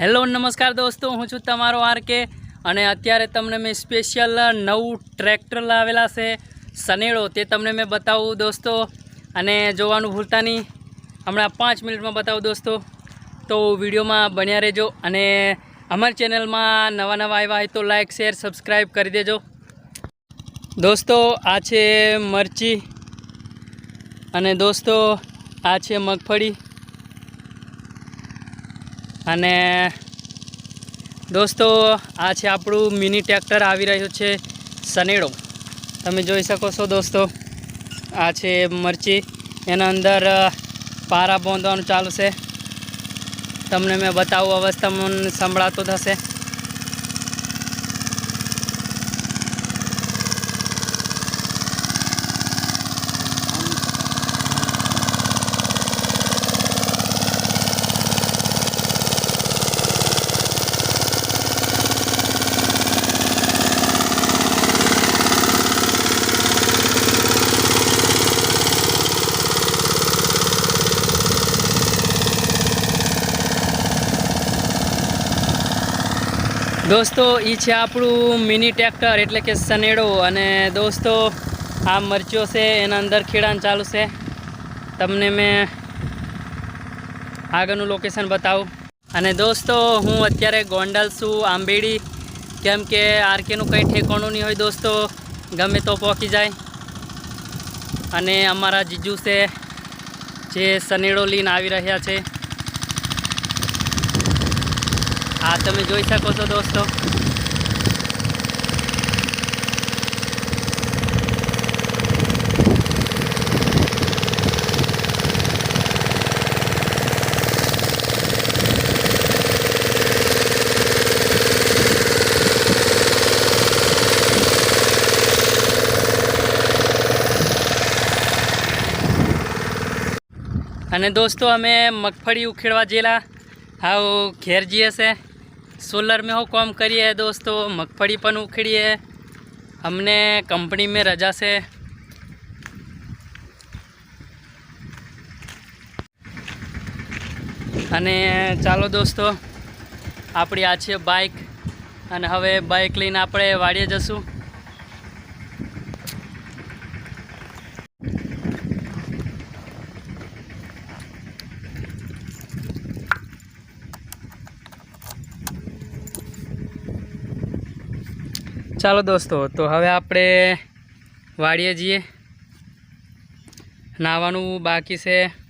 Hello નમસ્કાર દોસ્તો, હું છું તમારો આર કે અને અત્યારે તમને મેં સ્પેશિયલ નવું ટ્રેક્ટર લાવેલા છે સનેડો, તે તમને મેં બતાવું દોસ્તો. અને જોવાનું ભૂલતા નહીં, હમણાં પાંચ મિનિટમાં બતાવું દોસ્તો. તો વિડીયોમાં બન્યા રહેજો અને અમારી ચેનલમાં નવા નવા આવ્યા હોય તો લાઈક, શેર, સબસ્ક્રાઈબ કરી દેજો. દોસ્તો, આ છે મરચી અને દોસ્તો, આ છે મગફળી. અને દોસ્તો, આ છે આપણું મિની ટ્રેક્ટર આવી રહ્યું છે સનેડો. તમે જોઈ શકો છો દોસ્તો, આ છે મરચી. એના અંદર પારા બાંધવાનું ચાલુ છે. તમને મેં બતાવું અવસ્થા સંભળાતું થશે. દોસ્તો એ છે આપણું મિની ટ્રેક્ટર, એટલે કે સનેડો. અને દોસ્તો, આ મરચીઓ છે, એના અંદર ખેડાણ ચાલુ છે. તમને મેં આગળનું લોકેશન બતાવું. અને દોસ્તો, હું અત્યારે ગોંડલ છું, આંબેડી. કેમ કે આરકેનું કંઈ ઠેકાણું નહીં હોય દોસ્તો, ગમે તો પહોંચી જાય. અને અમારા જીજુ છે, જે સનેડો લઈને આવી રહ્યા છે. આ તમે જોઈ શકો છો દોસ્તો. અને દોસ્તો, અમે મગફળી ઉખેડવા જેલા. હાવ ઘેર જઈએ છે. सोलर में हो काम करिए दोस्तों मगफड़ी पण उखड़ी है हमने कंपनी में रजा से અને ચાલો દોસ્તો આપણી આ છે બાઇક અને હવે બાઇક લઈને આપણે વાડીએ જશું ચાલો દોસ્તો તો હવે આપણે વાડીએ જઈએ. નાહવાનું બાકી છે.